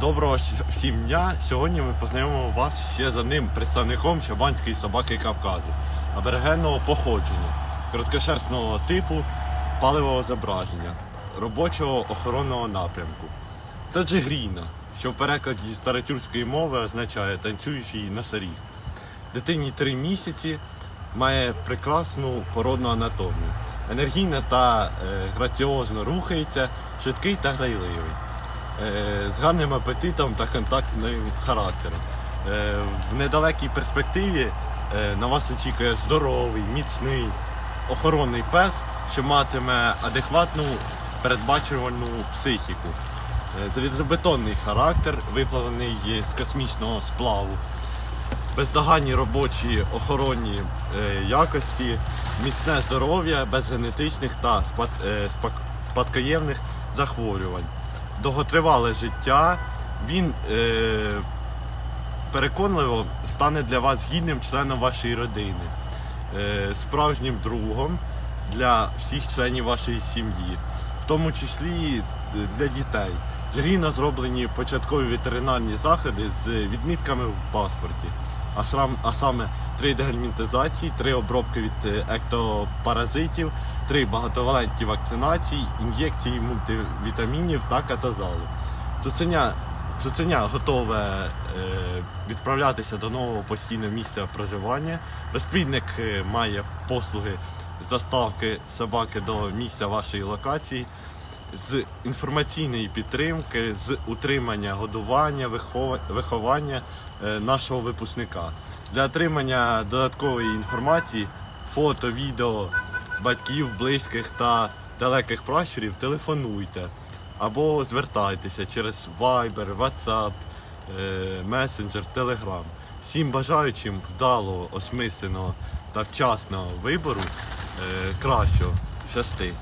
Доброго всім дня. Сьогодні ми познайомимо вас ще з одним представником чабанської собаки Кавказу, аборигенного походження, короткошерстного типу, паливого зображення, робочого охоронного напрямку. Це джигріна, що в перекладі з старотюркської мови означає танцюючий носоріг. Дитині три місяці має прекрасну породну анатомію. Енергійно та е, граціозно рухається, швидкий та грайливий. Е, з гарним апетитом та контактним характером. Е, в недалекій перспективі е, на вас очікує здоровий, міцний, охоронний пес, що матиме адекватну передбачувальну психіку. Залізобетонний характер, виплавлений з космічного сплаву, бездоганні робочі охоронні якості, міцне здоров'я без генетичних та спадкоємних захворювань, довготривале життя. Він е, переконливо стане для вас гідним членом вашої родини, е, справжнім другом для всіх членів вашої сім'ї, в тому числі для дітей. Джеріно зроблені початкові ветеринарні заходи з відмітками в паспорті, а, срам- а саме три дегельмінтизації, три обробки від е, ектопаразитів, три багатовалентні вакцинації, ін'єкції мультивітамінів та катазалу. Цуценя, цуценя готове е, відправлятися до нового постійного місця проживання. Розплідник е, має послуги з доставки собаки до місця вашої локації, з інформаційної підтримки, з утримання, годування, вихова- виховання е, нашого випускника. Для отримання додаткової інформації, фото, відео батьків, близьких та далеких пращурів телефонуйте або звертайтеся через Viber, WhatsApp, е, Messenger, Telegram. Всім бажаючим вдалого, осмисленого та вчасного вибору е, кращого. Щасти!